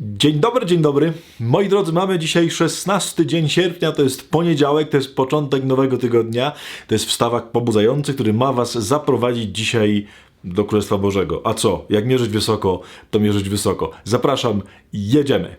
Dzień dobry, dzień dobry. Moi drodzy, mamy dzisiaj 16 dzień sierpnia, to jest poniedziałek, to jest początek nowego tygodnia. To jest wstawak pobudzający, który ma was zaprowadzić dzisiaj do Królestwa Bożego. A co? Jak mierzyć wysoko, to mierzyć wysoko. Zapraszam, jedziemy.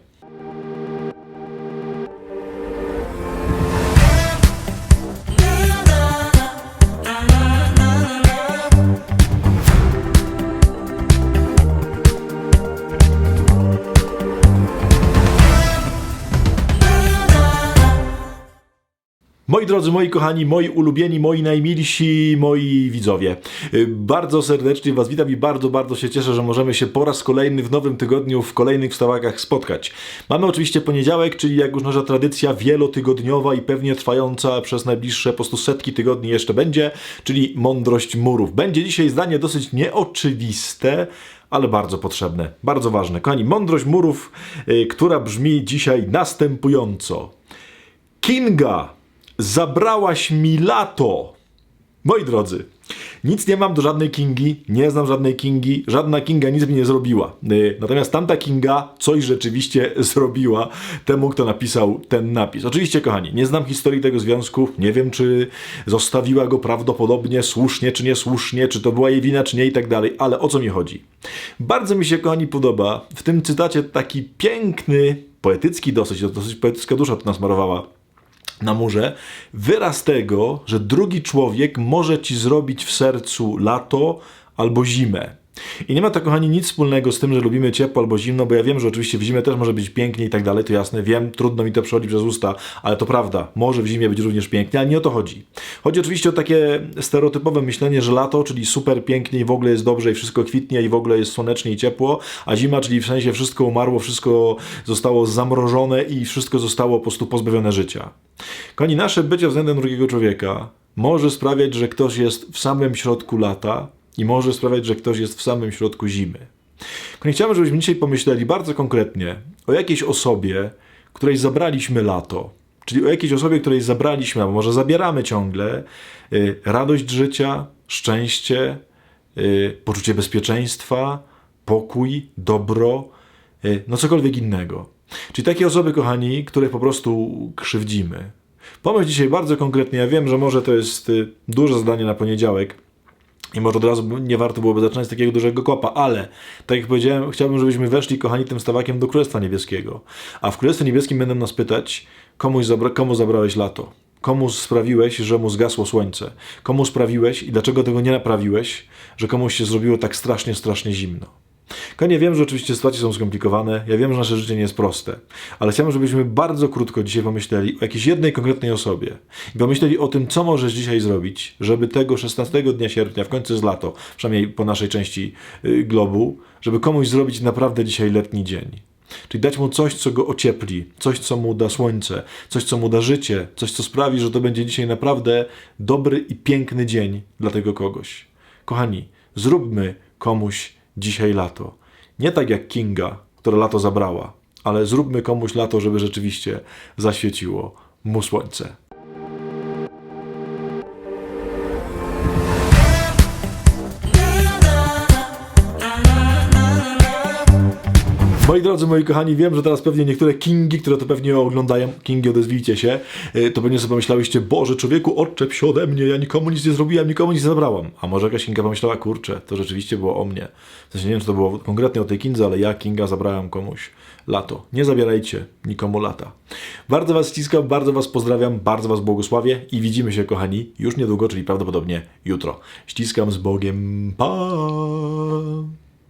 Moi drodzy, moi kochani, moi ulubieni, moi najmilsi, moi widzowie. y, Bardzo serdecznie Was witam i bardzo, bardzo się cieszę, że możemy się po raz kolejny w nowym tygodniu w kolejnych wstawakach spotkać. Mamy oczywiście poniedziałek, czyli jak już nasza tradycja wielotygodniowa i pewnie trwająca przez najbliższe po prostu setki tygodni jeszcze będzie, czyli mądrość murów. Będzie dzisiaj zdanie dosyć nieoczywiste, ale bardzo potrzebne, bardzo ważne. Kochani, mądrość murów, y, która brzmi dzisiaj następująco. Kinga, zabrałaś mi lato. Moi drodzy, nic nie mam do żadnej Kingi, nie znam żadnej Kingi, żadna Kinga nic mi nie zrobiła. Yy, Natomiast tamta Kinga coś rzeczywiście zrobiła temu, kto napisał ten napis. Oczywiście, kochani, nie znam historii tego związku, nie wiem, czy zostawiła go prawdopodobnie słusznie, czy niesłusznie, czy to była jej wina, czy nie i tak dalej, ale o co mi chodzi? Bardzo mi się, kochani, podoba w tym cytacie taki piękny, poetycki dosyć, dosyć poetycka dusza to nasmarowała, na murze, wyraz tego, że drugi człowiek może ci zrobić w sercu lato albo zimę. I nie ma to, kochani, nic wspólnego z tym, że lubimy ciepło albo zimno, bo ja wiem, że oczywiście w zimie też może być pięknie i tak dalej, to jasne, wiem, trudno mi to przechodzi przez usta, ale to prawda, może w zimie być również pięknie, ale nie o to chodzi. Chodzi oczywiście o takie stereotypowe myślenie, że lato, czyli super pięknie i w ogóle jest dobrze i wszystko kwitnie i w ogóle jest słonecznie i ciepło, a zima, czyli w sensie wszystko umarło, wszystko zostało zamrożone i wszystko zostało po prostu pozbawione życia. Kochani, nasze bycie względem drugiego człowieka może sprawiać, że ktoś jest w samym środku lata i może sprawiać, że ktoś jest w samym środku zimy. Kochani, chciałbym, żebyśmy dzisiaj pomyśleli bardzo konkretnie o jakiejś osobie, której zabraliśmy lato. Czyli o jakiejś osobie, której zabraliśmy, albo może zabieramy ciągle y, radość życia, szczęście, y, poczucie bezpieczeństwa, pokój, dobro, y, no cokolwiek innego. Czyli takie osoby, kochani, które po prostu krzywdzimy. Pomyśl dzisiaj bardzo konkretnie, ja wiem, że może to jest y, duże zadanie na poniedziałek, i może od razu nie warto byłoby zaczynać z takiego dużego kopa, ale tak jak powiedziałem, chciałbym, żebyśmy weszli, kochani, tym stawakiem do Królestwa Niebieskiego. A w Królestwie Niebieskim będą nas pytać, komuś zabra komu zabrałeś lato? Komu sprawiłeś, że mu zgasło słońce? Komu sprawiłeś i dlaczego tego nie naprawiłeś, że komuś się zrobiło tak strasznie, strasznie zimno? Kochani, wiem, że oczywiście sytuacje są skomplikowane, ja wiem, że nasze życie nie jest proste, ale chciałbym, żebyśmy bardzo krótko dzisiaj pomyśleli o jakiejś jednej konkretnej osobie i pomyśleli o tym, co możesz dzisiaj zrobić, żeby tego 16 dnia sierpnia, w końcu jest lato, przynajmniej po naszej części y, globu, żeby komuś zrobić naprawdę dzisiaj letni dzień. Czyli dać mu coś, co go ociepli, coś, co mu da słońce, coś, co mu da życie, coś, co sprawi, że to będzie dzisiaj naprawdę dobry i piękny dzień dla tego kogoś. Kochani, zróbmy komuś dzisiaj lato. Nie tak jak Kinga, która lato zabrała, ale zróbmy komuś lato, żeby rzeczywiście zaświeciło mu słońce. Moi drodzy, moi kochani, wiem, że teraz pewnie niektóre Kingi, które to pewnie oglądają, Kingi, odezwijcie się, y, to pewnie sobie pomyślałyście, Boże, człowieku, odczep się ode mnie, ja nikomu nic nie zrobiłam, nikomu nic nie zabrałam. A może jakaś Kinga pomyślała, kurczę, to rzeczywiście było o mnie. W sensie nie wiem, czy to było konkretnie o tej Kindze, ale ja, Kinga, zabrałam komuś lato. Nie zabierajcie nikomu lata. Bardzo Was ściskam, bardzo Was pozdrawiam, bardzo Was błogosławię i widzimy się, kochani, już niedługo, czyli prawdopodobnie jutro. Ściskam z Bogiem, pa!